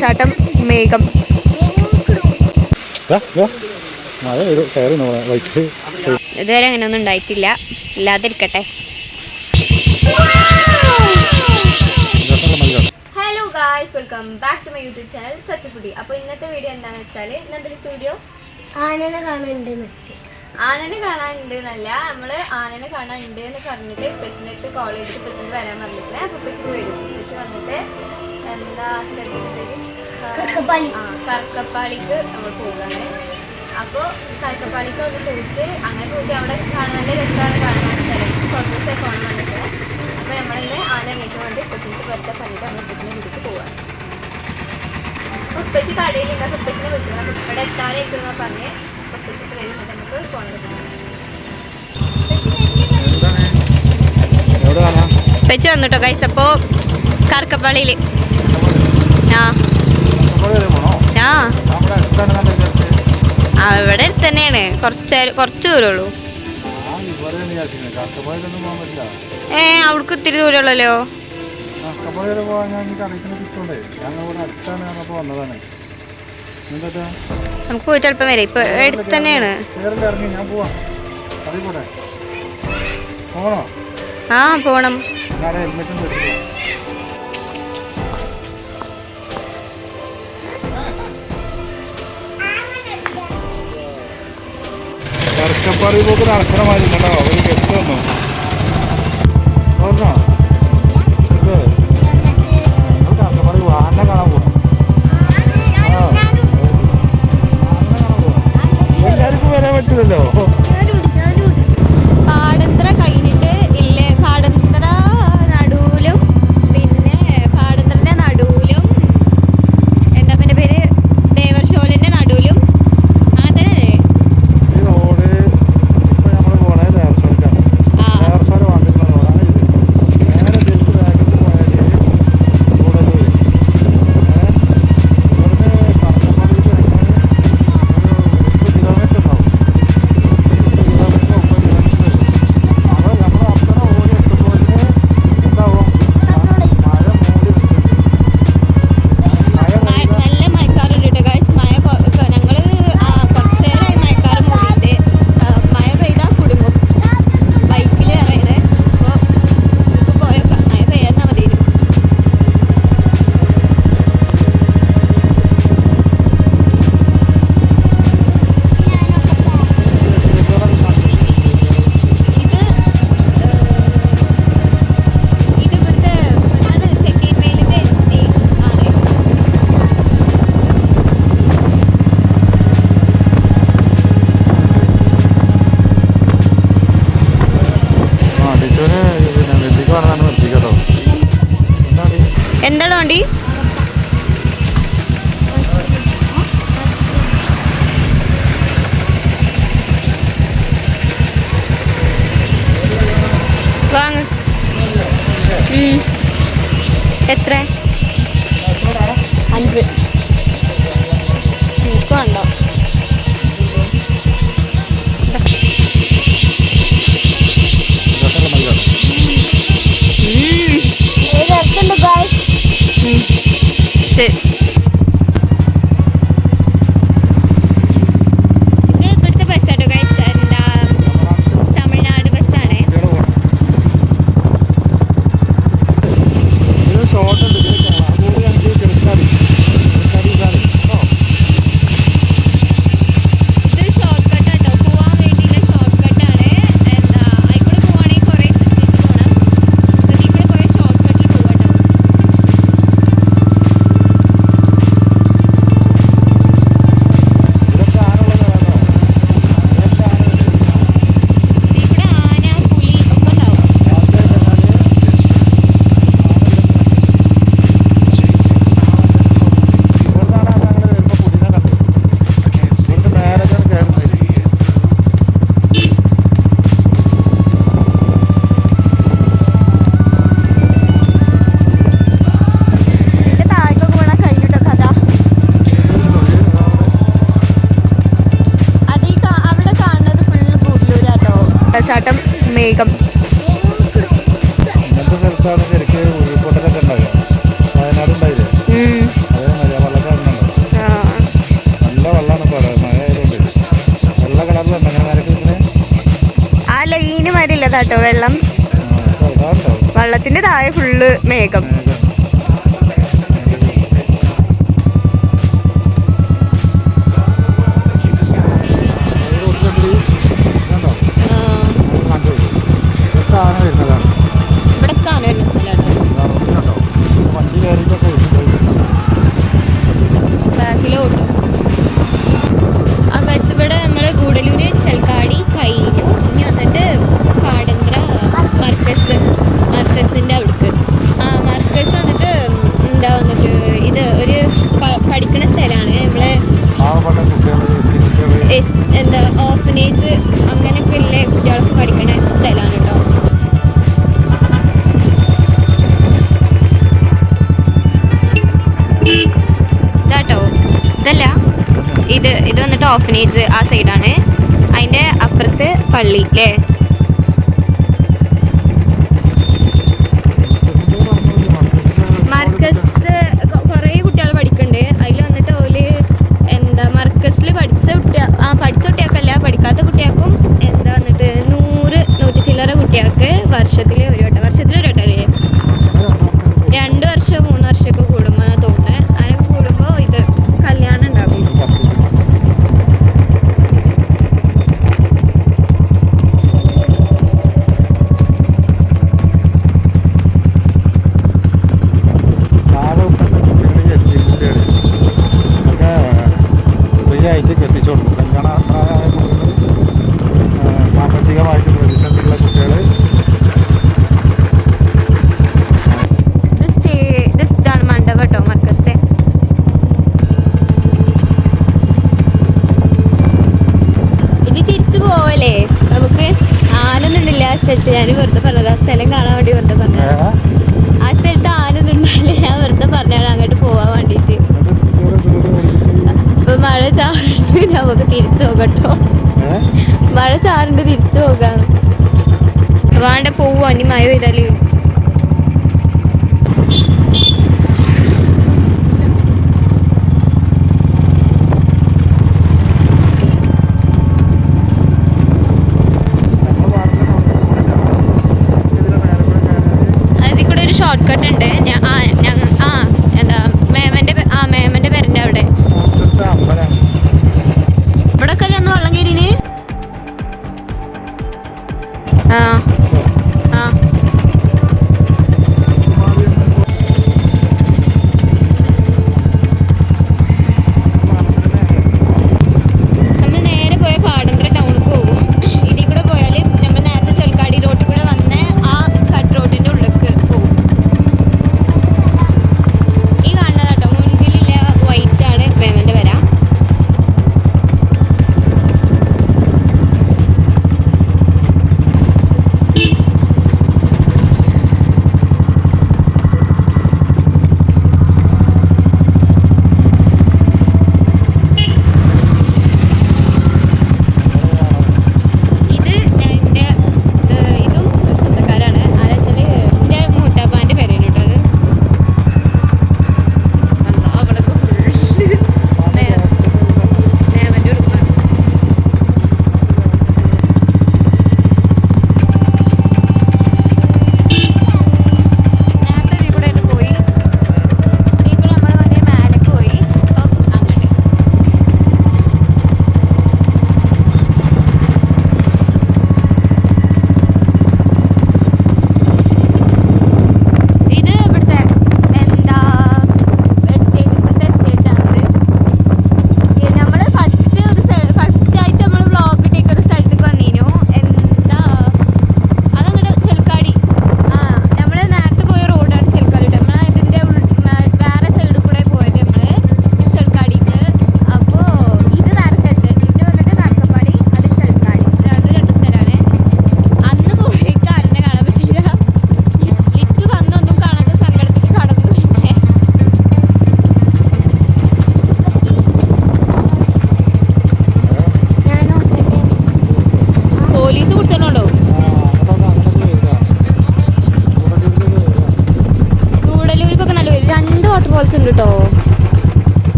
ചാട്ടം മേഘം. ഇതുവരെ അങ്ങനെ ഒന്നും ഉണ്ടായിട്ടില്ല. ഇല്ലാതിരിക്കട്ടെ. Hello guys welcome back to my YouTube channel such foodie അപ്പോൾ ഇന്നത്തെ വീഡിയോ എന്താണെന്ന് വെച്ചാൽ ഇന്നത്തെ സ്റ്റുഡിയോ ആനനെ കാണാനുണ്ട് ആനനെ കാണാനുണ്ട് എന്നല്ല നമ്മൾ ആനനെ കാണാനുണ്ട് എന്ന് പറഞ്ഞിട്ട് പ്രസിഡന്റ് കോളേജിൽ ചെയ്തിട്ട് പ്രസിഡന്റ് വരാൻ പറഞ്ഞിരുന്നത് അപ്പോൾ പ്രസിഡന്റ് വരും പ്രസിഡന്റ് വന്നിട്ട് എന്താ സ്ഥലത്തിന്റെ? പേര്. ആ കറുക്കപ്പാളിക്ക് നമ്മൾ പോവുകയാണ്. അപ്പോൾ കർക്കപ്പാളിക്ക് അവിടെ പോയിട്ട് അങ്ങനെ പോയിട്ട് അവിടെ കാണാൻ നല്ല രസമാണ് കാണാൻ. ആ സ്ഥലം കുറച്ച് ദിവസമായി പോകണം വന്നിട്ട്. അപ്പോൾ നമ്മളിന്ന് ആന എണ്ണയ്ക്ക് വേണ്ടി ഉപ്പച്ചിക്ക് വെറുതെ പറഞ്ഞിട്ട് നമ്മൾ ഉപ്പച്ചിനെ വീട്ടിൽ പോവാണ് ഉപ്പച്ചി കടയിലുണ്ട് അപ്പോൾ ഉപ്പച്ചിനെ വിളിച്ചത് അപ്പോൾ ഇവിടെ എത്താനായിരിക്കുന്ന പറഞ്ഞ് ഉപ്പച്ചി വരുന്നുണ്ട് നമുക്ക് പോകണം ഉപ്പച്ചി വന്നിട്ടോ കൈസ് അപ്പോൾ കറുക്കപ്പാളിയിൽ അവിടെ തന്നെയാണ്. കുറച്ച് കുറച്ച് ദൂരമുള്ളൂ ഏ അവിടേക്ക് ഇത്തിരി ദൂരമുള്ളല്ലോ നമുക്ക് പോയിട്ട് അല്പം വരെ. ഇപ്പൊ അടുത്ത് തന്നെയാണ്. ആ പോണം. ഹെൽമെറ്റും കറക്കപ്പാടി പോക്ക് നടക്കണ മാതിരി കേട്ടോ ഒരു ഗസ്റ്റ് വന്നു. പറഞ്ഞോ? വാങ്ങ്. എത്ര? അഞ്ച്. എനിക്ക് വേണ്ടോ. ശരി. മേഘം. അല്ല ഈന് മരില്ല കേട്ടോ വെള്ളം വെള്ളത്തിന്റെ താഴെ ഫുള്ള് മേഘം. കിലോ ഉണ്ട്? ആ ബസ് ഇവിടെ നമ്മുടെ ഗൂഡലൂർ ഇത് ഇത് വന്നിട്ട് ഓഫനേജ് ആ സൈഡാണ് അതിന്റെ അപ്പുറത്ത് പള്ളി അല്ലേ തിരിച്ചു പോകട്ടോ. മഴ ചാറുണ്ട് തിരിച്ചു പോകാന്ന് വേണ്ട പോവുക ഇനി മഴ പെയ്താൽ. ഷോർട്ട് കട്ട് ഉണ്ട്. ഞാൻ ആ uh,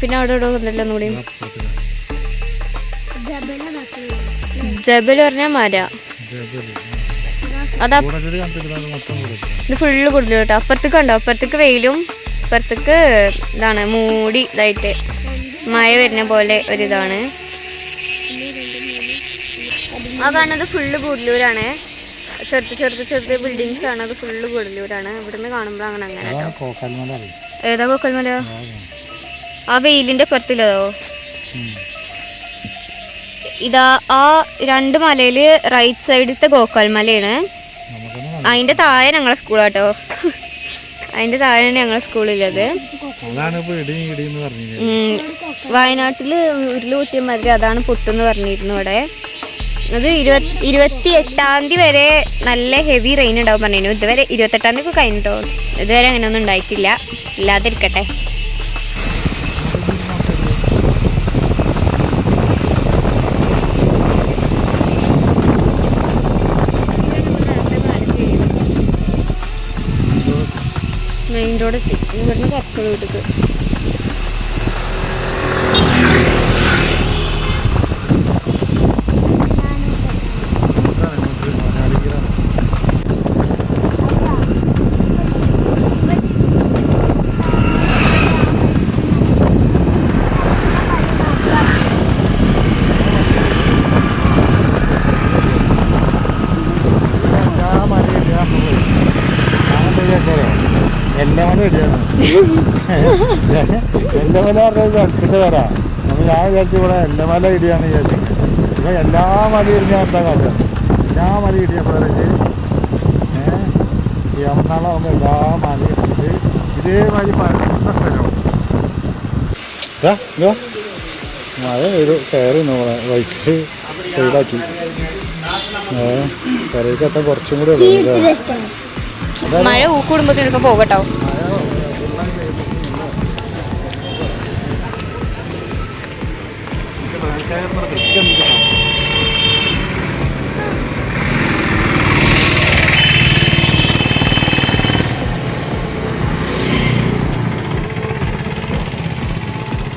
പിന്നെ അവിടെ ഇവിടെ ഒന്നല്ല ഒന്നുകൂടി ജബൽ പറഞ്ഞാൽ മര. അതാ ഇത് ഫുള്ള് കൂടുതൽ കേട്ടോ. അപ്പുറത്തേക്ക് കണ്ടോ? അപ്പുറത്തേക്ക് വെയിലും അപ്പുറത്തേക്ക് ഇതാണ് മൂടി ഇതായിട്ട് മഴ വരുന്ന പോലെ ഒരിതാണ് ആ കാണുന്നത് ഫുള്ള് കൂടലൂരാണ് ചെറുത്ത് ചെറുത്ത് ചെറുത്ത് ബിൽഡിങ്സ് ആണ്. അത് ഫുള്ള് കൂടലൂരാണ് ഇവിടുന്ന് കാണുമ്പോൾ അങ്ങനെ അങ്ങനെ ഏതാ കോക്കൽമല ആ വെയിലിന്റെ പുറത്തില്ലതോ ഇതാ ആ രണ്ട് മലയിൽ റൈറ്റ് സൈഡത്തെ ഗോക്കാൽ മലയാണ്. അതിന്റെ താഴെ ഞങ്ങളെ സ്കൂളാട്ടോ അതിന്റെ താഴെയാണ് ഞങ്ങളെ സ്കൂളിലത് വയനാട്ടിൽ ഉരുൾ പൊട്ടിയ മാതിരി അതാണ് പൊട്ടെന്ന് പറഞ്ഞിരുന്നു ഇവിടെ. അത് ഇരുപത്തി ഇരുപത്തി എട്ടാം തീയതി വരെ നല്ല ഹെവി റെയിൻ ഉണ്ടാവും പറഞ്ഞു ഇതുവരെ ഇരുപത്തെട്ടാം തീയതി ഒക്കെ കഴിഞ്ഞിട്ടോ? ഇതുവരെ അങ്ങനെയൊന്നും ഉണ്ടായിട്ടില്ല. ഇല്ലാതിരിക്കട്ടെ. റോഡ് എത്തി ഇവിടുന്ന് കുറച്ചുകൂടി വീട്ടിക്ക് ഇതാണ് ഇങ്ങോട്ട് മലയാളികളാണ്. എല്ലാ മലയും ഇടിയാ നമ്മൾ. അങ്ങനത്തെ കേൾക്കാലോ. എല്ലാ മല ഇടിയാണ് എല്ലാ മല പറഞ്ഞത് വരാം അപ്പൊ ഞാൻ വിചാരിച്ചു ഇവിടെ എല്ലാ മല ഇടിയാന്ന് വിചാരിച്ചു ഇപ്പൊ എല്ലാ മലയും ഞാൻ എന്താ കാര്യം എല്ലാ മല ഇടിയപ്പോഴേക്ക് ഏഹ് എറണാകുളം എല്ലാ മലയും ഇടിച്ച് ഇതേമാതിരി പരന്ന സ്ഥലം ദാ, ഇതോ. മഴ ഒരു കയറി നമ്മളെ ബൈക്ക് സൈഡാക്കി ഏ കരയ്ക്ക് കുറച്ചും കൂടെ ഉള്ളൂ? മഴ ഊക്കൂടുമ്പോഴത്തേക്കും പോകട്ടോ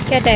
കേട്ടെ?